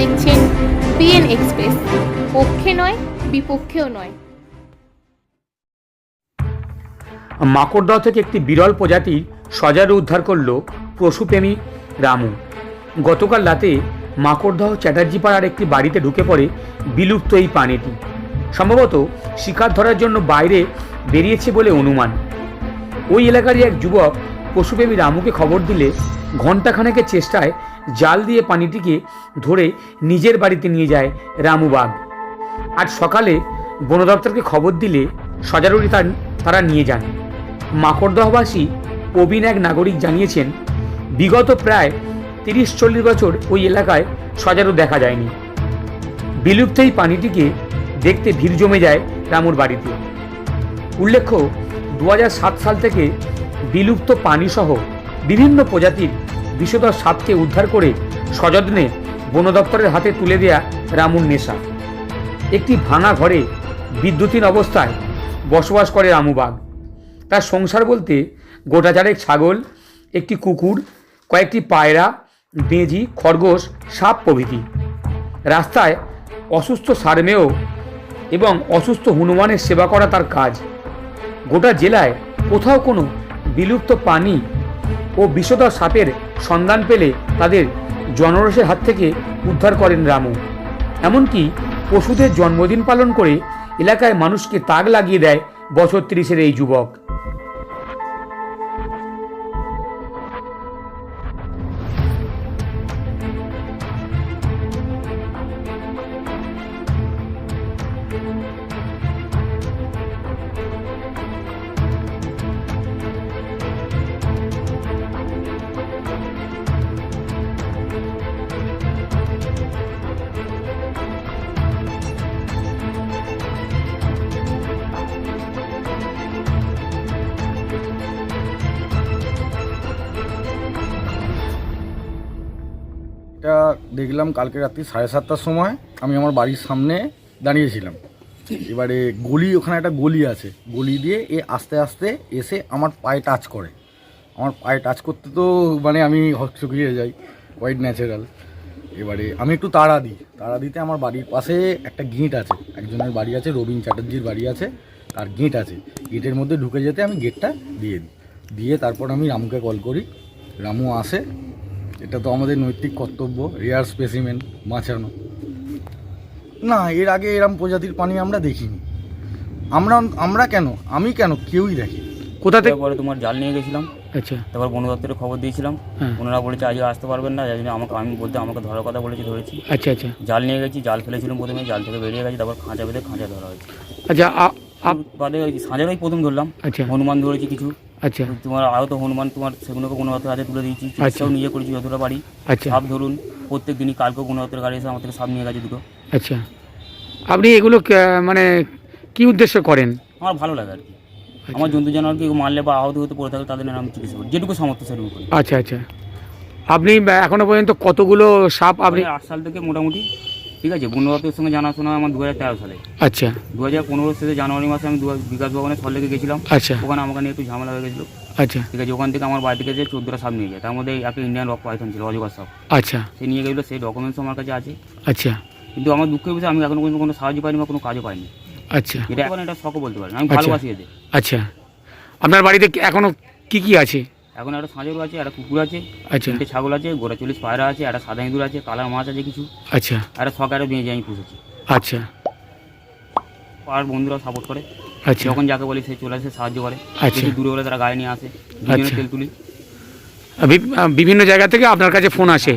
দেখছেন PN express পক্ষে নয়, বিপক্ষেও নয়। মাকড়দহ থেকে একটি বিরল প্রজাতির সজারু উদ্ধার করল পশুপ্রেমী রামু। গতকাল রাতে মাকড়দহ চ্যাটার্জি পাড়ার একটি বাড়িতে ঢুকে পড়ে বিলুপ্ত এই প্রাণীটি। সম্ভবত শিকার ধরার জন্য বাইরে বেরিয়েছে বলে অনুমান। ওই এলাকারই এক যুবক পশুপ্রেমী রামুকে খবর দিলে ঘণ্টাখানেকের চেষ্টায় জাল দিয়ে পানিটিকে ধরে নিজের বাড়িতে নিয়ে যায় রামু বাঘ। আজ সকালে বন দপ্তরকে খবর দিলে সজারুরি তার, তারা নিয়ে যান। মাকড়দহবাসী প্রবীণ এক নাগরিক জানিয়েছেন, বিগত প্রায় তিরিশ চল্লিশ বছর ওই এলাকায় সজারু দেখা যায়নি। বিলুপ্ত এই পানিটিকে দেখতে ভিড় জমে যায় রামুর বাড়িতে। উল্লেখ্য, দু হাজার সাত সাল থেকে বিলুপ্ত প্রাণীসহ বিভিন্ন প্রজাতির বিষধর সাপকে উদ্ধার করে সযত্নে বন দপ্তরের হাতে তুলে দেয়া রামুর নেশা। একটি ভাঙা ঘরে বিদ্যুৎহীন অবস্থায় বসবাস করে রামুবাগ তার সংসার বলতে গোটা চারেক ছাগল, একটি কুকুর, কয়েকটি পায়রা, বেঁজি, খরগোশ, সাপ প্রভৃতি। রাস্তায় অসুস্থ সারমেয় এবং অসুস্থ হনুমানের সেবা করা তার কাজ। গোটা জেলায় কোথাও কোনো বিলুপ্ত পানি ও বিষধর সাপের সন্ধান পেলে তাদের জনরসের হাত থেকে উদ্ধার করেন রামু। এমনকি পশুদের জন্মদিন পালন করে এলাকায় মানুষকে তাক লাগিয়ে দেয় বছর তিরিশের এই যুবক। এটা দেখলাম কালকে রাত্রি সাড়ে সাতটার সময় আমি আমার বাড়ির সামনে দাঁড়িয়েছিলাম। এবারে গলি, ওখানে একটা গলি আছে। গলি দিয়ে এ আস্তে আস্তে এসে আমার পায়ে টাচ করে। আমার পায়ে টাচ করতে তো মানে আমি হকচকিয়ে যাই হোয়াইট ন্যাচারাল এবারে আমি একটু তাড়া দিই। তাড়া দিতে আমার বাড়ির পাশে একটা গেট আছে। একজনের বাড়ি আছে, রবীন চ্যাটার্জির বাড়ি আছে, তার গেট আছে। গেটের মধ্যে ঢুকে যেতে আমি গেটটা দিয়ে দিই। দিয়ে তারপর আমি রামুকে কল করি। রামু আসে এটা তো আমাদের নৈতিক কর্তব্য রেয়ার স্পেসিমেন বাঁচানো। না এর আগে এরম প্রজাতির পানি আমরা দেখিনি। আমরা আমরা কেন? আমি কেন? কেউই দেখি কোথা থেকে? তারপরে তোমার জাল নিয়ে গেছিলাম। আচ্ছা। তারপর বন দপ্তরে খবর দিয়েছিলাম। হ্যাঁ। ওনারা বলেছে আজকে আসতে পারবেন না। যার জন্য আমাকে আমি বলতে আমাকে ধরার কথা বলেছি ধরেছি। আচ্ছা আচ্ছা। জাল নিয়ে গেছি জাল ফেলেছিলাম প্রথমে জাল থেকে বেরিয়ে গেছি তারপর খাঁচা বেঁধে খাঁচা ধরা হয়েছে। আচ্ছা বাদে ওই সাঁঝারই প্রথম ধরলাম। আচ্ছা। হনুমান ধরেছি কিছু। আচ্ছা। তোমার আরও তো হনুমান তোমার সেগুলোকে কোনো হাতে হাতে তুলে দিয়েছি। চিকিৎসাও নিজে করেছি যতটা পারি। আচ্ছা। সাপ ধরুন প্রত্যেক দিনই কালকেও কোনো হাতের গাড়ি এসে আমার থেকে সাপ নিয়ে গেছে দুটো। আচ্ছা। আপনি এগুলো মানে কি উদ্দেশ্য করেন? আমার ভালো লাগে আর কি। আমার জন্তু জানোয়ারকে মারলে বা আহত হতে পড়ে থাকে তাদের নিয়ে আমি চিকিৎসা করি। যেটুকু সামর্থ্য সেটুকু করি। আচ্ছা আচ্ছা। আপনি এখনও পর্যন্ত কতগুলো সাপ আপনি আট সাল থেকে মোটামুটি ঠিক আছে বন্যদপ্তরের সঙ্গে জানাশোনা আমার দু হাজার তেরো সালে। আচ্ছা। দু হাজার পনেরো সালে জানুয়ারি মাসে আমি বিকাশ ভবনে সল্লেকে গেছিলাম। আচ্ছা। ওখানে আমাকে নিয়ে একটু ঝামেলা হয়ে গেছিল। আচ্ছা। ঠিক আছে ওখান থেকে আমার বাড়ি থেকে যে চোদ্দোটা সাপ নিয়ে যায়। তার মধ্যে একটা ইন্ডিয়ান রক পাইথন ছিল অজগর সাপ। আচ্ছা। সে নিয়ে গেছিল সেই ডকুমেন্টস আমার কাছে আছে। আচ্ছা। কিন্তু আমার দুঃখের বিষয় আমি এখনও কোনো সাহায্য পাইনি বা কোনো কাজও পাইনি। আচ্ছা। এটা এখন এটা শখও বলতে পারেন আমি আচ্ছা। ভালোবাসি এদের। আচ্ছা। আপনার বাড়িতে এখনও কি কি আছে? এখন একটা সাঁজর আছে একটা কুকুর আছে আচ্ছা। তিনটে ছাগল আছে গোড়া চল্লিশ পায়রা আছে একটা সাদা ইঁদুর আছে কালার মাছ আছে কিছু। আচ্ছা। একটা শখ সকারে বেঁচে আমি পুষেছি। আচ্ছা। আর বন্ধুরা সাপোর্ট করে। আচ্ছা। যখন যাকে বলি সে চলে আসে সাহায্য করে। আচ্ছা। দূরে হলে তারা গায়ে নিয়ে আসে দুজনে আচ্ছা। তেল তুলি। বিভিন্ন জায়গা থেকে আপনার কাছে ফোন আসে।